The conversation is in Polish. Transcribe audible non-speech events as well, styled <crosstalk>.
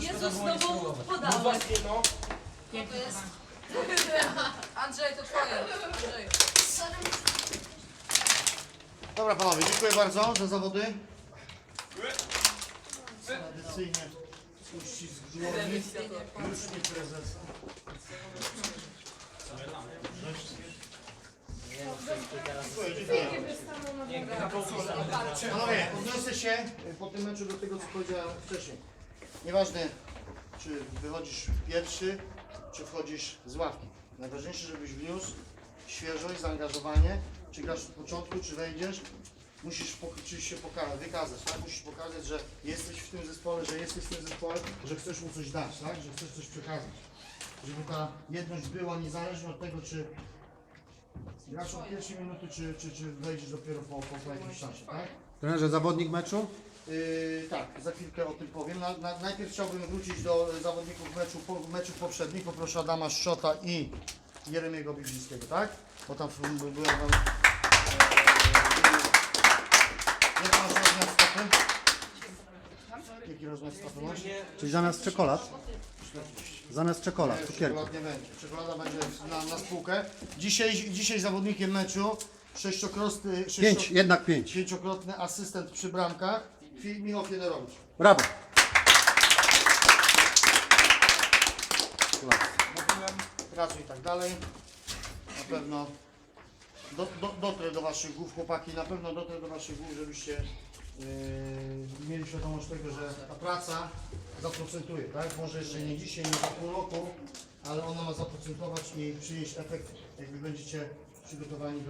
Jezus, znowu podałeś. no. To jest... <laughs> Andrzej, to twoje. Andrzej. Dobra panowie, dziękuję bardzo za zawody. Tradycyjnie uścisk dłoni. Już nie prezes. Dziękuję, dziękuję. Panowie, odniosę się po tym meczu do tego, co powiedziałem wcześniej. Nieważne, czy wychodzisz pierwszy, czy wchodzisz z ławki. Najważniejsze, żebyś wniósł świeżość, zaangażowanie. Czy grasz od początku, czy wejdziesz. Musisz czy się pokazać, wykazać, tak? Musisz pokazać, że jesteś w tym zespole, że jesteś w tym zespole, że chcesz mu coś dać, tak? Że chcesz coś przekazać. Żeby ta jedność była niezależna od tego, czy grasz od pierwszej minuty, czy, czy, czy wejdziesz dopiero po, po, po jakimś czasie, tak? Trenerze, zawodnik meczu? Yy, tak, za chwilkę o tym powiem. Na, na, najpierw chciałbym wrócić do zawodników meczu, po, meczów poprzednich. Poproszę Adama Szczota i Jeremiego Biblińskiego, tak? Bo tam byłem. Yy, jaki masz rozmiar stopy? Jaki rozmiar stopy masz? Czyli zamiast czekolad? Zamiast czekolad, Nie, cukierku. Czekolad nie będzie. Czekolada będzie na, na spółkę. Dzisiaj, dzisiaj zawodnikiem meczu sześciokrotny, Pięć, jednak pięć. pięciokrotny asystent przy bramkach Michał Fiedorowicz. Brawo. pracy i tak dalej. Na pewno do, do, dotrę do Waszych głów, chłopaki, na pewno dotrę do Waszych głów, żebyście yy, mieli świadomość tego, że ta praca zaprocentuje, tak? Może jeszcze nie dzisiaj, nie za pół roku, ale ona ma zaprocentować i przynieść efekt, jak Wy będziecie przygotowani do